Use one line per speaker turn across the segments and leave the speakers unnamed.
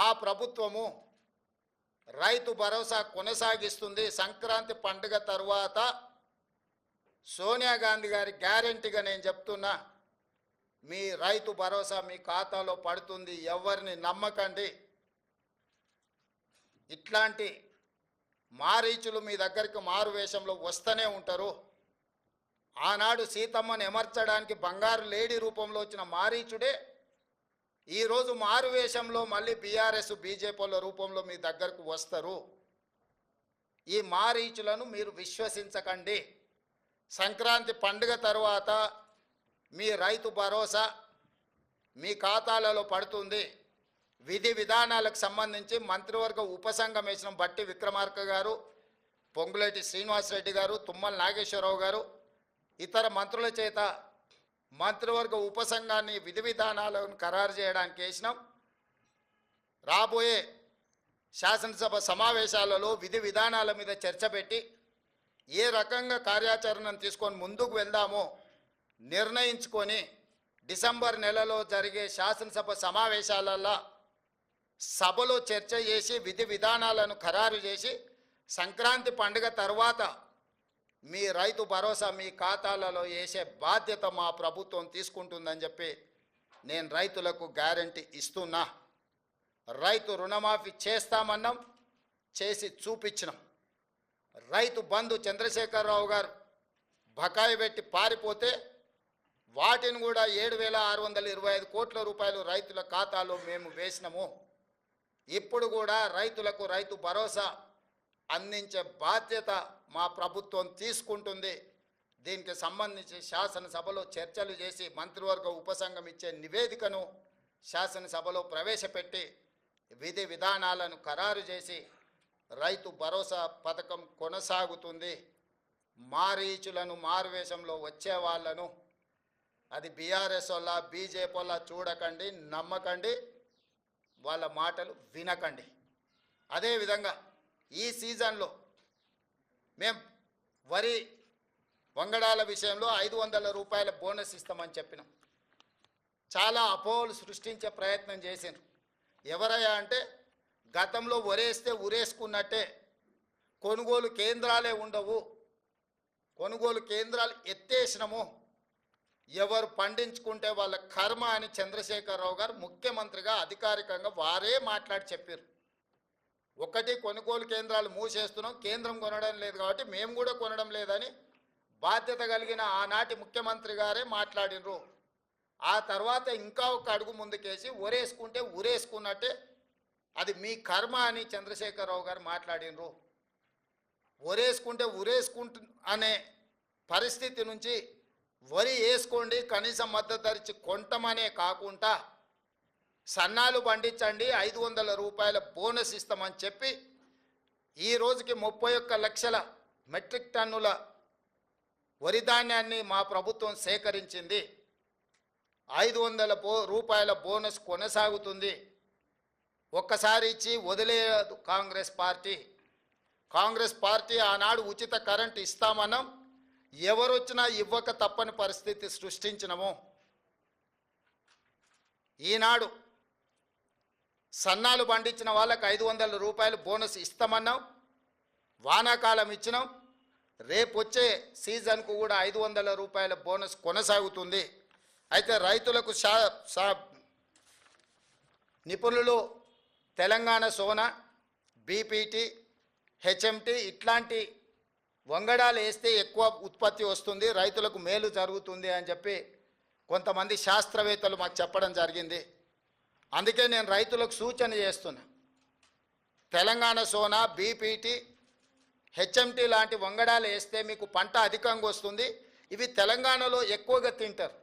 ఆ ప్రభుత్వము రైతు భరోసా కొనసాగిస్తుంది. సంక్రాంతి పండుగ తర్వాత సోనియా గాంధీ గారి గ్యారెంటీగా నేను చెప్తున్నా మీ రైతు భరోసా మీ ఖాతాలో పడుతుంది. ఎవరిని నమ్మకండి. ఇట్లాంటి మారీచులు మీ దగ్గరికి మారు వేషంలో వస్తూనే ఉంటారు. ఆనాడు సీతమ్మను ఎమర్చడానికి బంగారు లేడీ రూపంలో వచ్చిన మారీచుడే ఈరోజు మారు వేషంలో మళ్ళీ బీఆర్ఎస్ బీజేపీల రూపంలో మీ దగ్గరకు వస్తారు. ఈ మారీచులను మీరు విశ్వసించకండి. సంక్రాంతి పండుగ తర్వాత మీ రైతు భరోసా మీ ఖాతాలలో పడుతుంది. విధి విధానాలకు సంబంధించి మంత్రివర్గ ఉపసంఘం వేసిన బట్టి విక్రమార్క గారు పొంగులేటి శ్రీనివాసరెడ్డి గారు తుమ్మల నాగేశ్వరరావు గారు ఇతర మంత్రుల చేత మంత్రివర్గ ఉపసంఘాన్ని విధి విధానాలను ఖరారు చేయడానికి వేసినాం. రాబోయే శాసనసభ సమావేశాలలో విధి విధానాల మీద చర్చ పెట్టి ఏ రకంగా కార్యాచరణను తీసుకొని ముందుకు వెళ్దామో నిర్ణయించుకొని డిసెంబర్ నెలలో జరిగే శాసనసభ సమావేశాలలో సభలో చర్చ చేసి విధి విధానాలను ఖరారు చేసి సంక్రాంతి పండుగ తర్వాత మీ రైతు భరోసా మీ ఖాతాలలో వేసే బాధ్యత మా ప్రభుత్వం తీసుకుంటుందని చెప్పి నేను రైతులకు గ్యారంటీ ఇస్తున్నా. రైతు రుణమాఫీ చేస్తామన్నాం చేసి చూపించినాం. రైతు బంధు చంద్రశేఖరరావు గారు బకాయి పెట్టి పారిపోతే వాటిని కూడా ఏడు వేల ఆరు వందల ఇరవై ఐదు కోట్ల రూపాయలు రైతుల ఖాతాలో మేము వేసినాము. ఇప్పుడు కూడా రైతులకు రైతు భరోసా అందించే బాధ్యత మా ప్రభుత్వం తీసుకుంటుంది. దీనికి సంబంధించి శాసనసభలో చర్చలు చేసి మంత్రివర్గ ఉపసంఘం ఇచ్చే నివేదికను శాసనసభలో ప్రవేశపెట్టి విధి విధానాలను ఖరారు చేసి రైతు భరోసా పథకం కొనసాగుతుంది. మారీచులను మారువేషంలో వచ్చే వాళ్ళను అది బీఆర్ఎస్ వల్ల బీజేపీ వల్ల చూడకండి నమ్మకండి వాళ్ళ మాటలు వినకండి. అదేవిధంగా ఈ సీజన్లో మేం వరి వంగడాల విషయంలో ఐదు వందల రూపాయల బోనస్ ఇస్తామని చెప్పినాం. చాలా అపోహలు సృష్టించే ప్రయత్నం చేసిండ్రు. ఎవరయ్యా అంటే గతంలో వరేస్తే ఉరేసుకున్నట్టే కొనుగోలు కేంద్రాలే ఉండవు. కొనుగోలు కేంద్రాలు ఎత్తేసినము. ఎవరు పండించుకుంటే వాళ్ళ కర్మ అని చంద్రశేఖరరావు గారు ముఖ్యమంత్రిగా అధికారికంగా వారే మాట్లాడి చెప్పారు ఒకటి కొనుగోలు కేంద్రాలు మూసేస్తున్నాం కేంద్రం కొనడం లేదు కాబట్టి మేము కూడా కొనడం లేదని బాధ్యత కలిగిన ఆనాటి ముఖ్యమంత్రి గారే మాట్లాడినరు. ఆ తర్వాత ఇంకా ఒక అడుగు ముందుకేసి ఉరేసుకుంటే ఉరేసుకున్నట్టే అది మీ కర్మ అని చంద్రశేఖరరావు గారు మాట్లాడినరు. ఒరేసుకుంటే ఉరేసుకుంటు అనే పరిస్థితి నుంచి వరి వేసుకోండి కనీసం మద్దతు ధరించి కొంటమనే కాకుండా సన్నాలు పండించండి ఐదు వందల రూపాయల బోనస్ ఇస్తామని చెప్పి ఈ రోజుకి ముప్పై ఒక్క లక్షల మెట్రిక్ టన్నుల వరి ధాన్యాన్ని మా ప్రభుత్వం సేకరించింది. ఐదు వందల బో రూపాయల బోనస్ కొనసాగుతుంది. ఒక్కసారి ఇచ్చి వదిలేయదు కాంగ్రెస్ పార్టీ. కాంగ్రెస్ పార్టీ ఆనాడు ఉచిత కరెంట్ ఇస్తామన్నాం. ఎవరొచ్చినా ఇవ్వక తప్పని పరిస్థితి సృష్టించినము. ఈనాడు సన్నాలు పండించిన వాళ్ళకి ఐదు వందల రూపాయలు బోనస్ ఇస్తామన్నాం. వానాకాలం ఇచ్చినాం. రేపు వచ్చే సీజన్కు కూడా ఐదు వందల రూపాయల బోనస్ కొనసాగుతుంది. అయితే రైతులకు షా సా నిపుణులు తెలంగాణ సోనా బీపీటీ హెచ్ఎంటీ ఇట్లాంటి వంగడాలు వేస్తే ఎక్కువ ఉత్పత్తి వస్తుంది రైతులకు మేలు జరుగుతుంది అని చెప్పి కొంతమంది శాస్త్రవేత్తలు మాకు చెప్పడం జరిగింది. అందుకే నేను రైతులకు సూచన చేస్తున్నా. తెలంగాణ సోనా బీపీటీ హెచ్ఎంటీ లాంటి వంగడాలు వేస్తే మీకు పంట అధికంగా వస్తుంది. ఇవి తెలంగాణలో ఎక్కువగా తింటారు.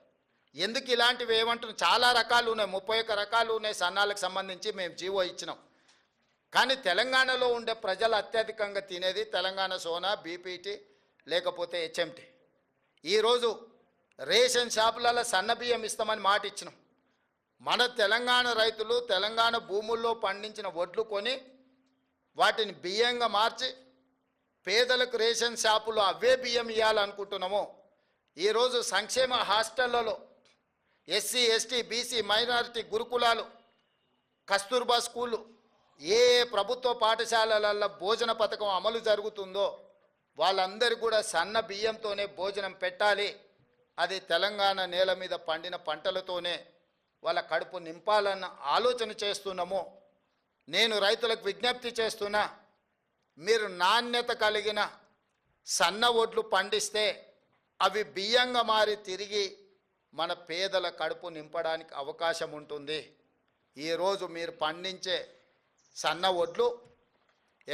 ఎందుకు ఇలాంటివి ఏమంటున్నాం? చాలా రకాలు ఉన్నాయి. ముప్పై ఒక్క రకాలు ఉన్నాయి సన్నాలకు సంబంధించి మేము జీవో ఇచ్చినాం. కానీ తెలంగాణలో ఉండే ప్రజలు అత్యధికంగా తినేది తెలంగాణ సోనా బీపీటీ లేకపోతే హెచ్ఎంటీ. ఈరోజు రేషన్ షాపులలో సన్న బియ్యం ఇస్తామని మాట ఇచ్చినాం మన తెలంగాణ రైతులు తెలంగాణ భూముల్లో పండించిన వడ్లు కొని వాటిని బియ్యంగా మార్చి పేదలకు రేషన్ షాపులో అవే బియ్యం ఇవ్వాలనుకుంటున్నాము ఈరోజు సంక్షేమ హాస్టళ్ళలో ఎస్సీ ఎస్టీ బీసీ మైనారిటీ గురుకులాలు కస్తూర్బా స్కూళ్ళు ఏ ప్రభుత్వ పాఠశాలలలో భోజన పథకం అమలు జరుగుతుందో వాళ్ళందరూ కూడా సన్న బియ్యంతోనే భోజనం పెట్టాలి. అది తెలంగాణ నేల మీద పండిన పంటలతోనే వాళ్ళ కడుపు నింపాలన్న ఆలోచన చేస్తున్నాము. నేను రైతులకు విజ్ఞప్తి చేస్తున్నా మీరు నాణ్యత కలిగిన సన్న ఒడ్లు పండిస్తే అవి బియ్యంగా మారి తిరిగి మన పేదల కడుపు నింపడానికి అవకాశం ఉంటుంది. ఈరోజు మీరు పండించే సన్న ఒడ్లు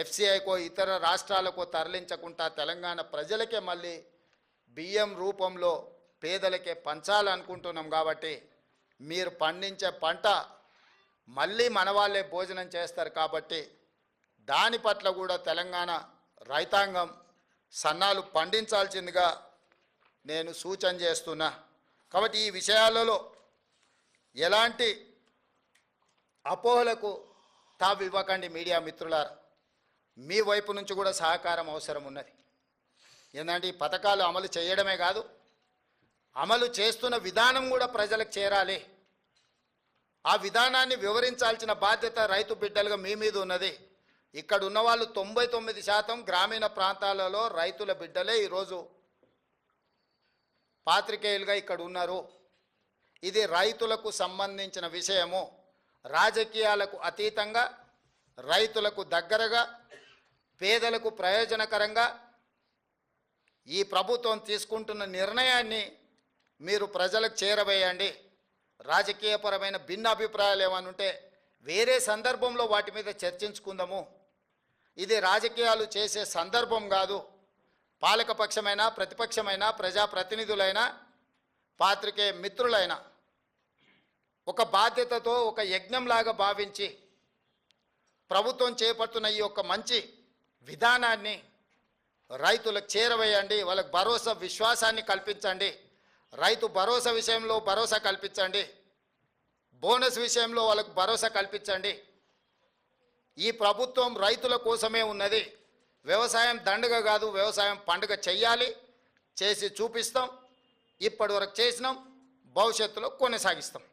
ఎఫ్సిఐకో ఇతర రాష్ట్రాలకు తరలించకుండా తెలంగాణ ప్రజలకే మళ్ళీ బియ్యం రూపంలో పేదలకే పంచాలనుకుంటున్నాం కాబట్టి మీరు పండించే పంట మళ్ళీ మన వాళ్ళే భోజనం చేస్తారు కాబట్టి దాని పట్ల కూడా తెలంగాణ రైతాంగం సన్నాలు పండించాల్సిందిగా నేను సూచన చేస్తున్నా. కాబట్టి ఈ విషయాలలో ఎలాంటి అపోహలకు తావు ఇవ్వకండి మీడియా మిత్రులారా. మీ వైపు నుంచి కూడా సహకారం అవసరం ఉన్నది. ఏంటంటే ఈ పథకాలు అమలు చేయడమే కాదు అమలు చేస్తున్న విధానం కూడా ప్రజలకు చేరాలి. ఆ విధానాన్ని వివరించాల్సిన బాధ్యత రైతు బిడ్డలుగా మీ మీద ఉన్నది. ఇక్కడ ఉన్న వాళ్ళు తొంభై తొమ్మిది శాతం గ్రామీణ ప్రాంతాలలో రైతుల బిడ్డలే ఈరోజు పాత్రికేయులుగా ఇక్కడ ఉన్నారు. ఇది రైతులకు సంబంధించిన విషయము. రాజకీయాలకు అతీతంగా రైతులకు దగ్గరగా పేదలకు ప్రయోజనకరంగా ఈ ప్రభుత్వం తీసుకుంటున్న నిర్ణయాన్ని మీరు ప్రజలకు చేరవేయండి. రాజకీయపరమైన భిన్న అభిప్రాయాలు ఏమైనా ఉంటే వేరే సందర్భంలో వాటి మీద చర్చించుకుందాము. ఇది రాజకీయాలు చేసే సందర్భం కాదు. పాలకపక్షమైన ప్రతిపక్షమైన ప్రజాప్రతినిధులైనా పాత్రికే మిత్రులైనా ఒక బాధ్యతతో ఒక యజ్ఞంలాగా భావించి ప్రభుత్వం చేపడుతున్న ఈ యొక్క మంచి విధానాన్ని రైతులకు చేరవేయండి. వాళ్ళకి భరోసా విశ్వాసాన్ని కల్పించండి. రైతు భరోసా విషయంలో భరోసా కల్పించండి. బోనస్ విషయంలో వాళ్ళకు భరోసా కల్పించండి. ఈ ప్రభుత్వం రైతుల కోసమే ఉన్నది. వ్యవసాయం దండగ కాదు వ్యవసాయం పండుగ చెయ్యాలి. చేసి చూపిస్తాం. ఇప్పటి వరకు చేసినాం. భవిష్యత్తులో కొనసాగిస్తాం.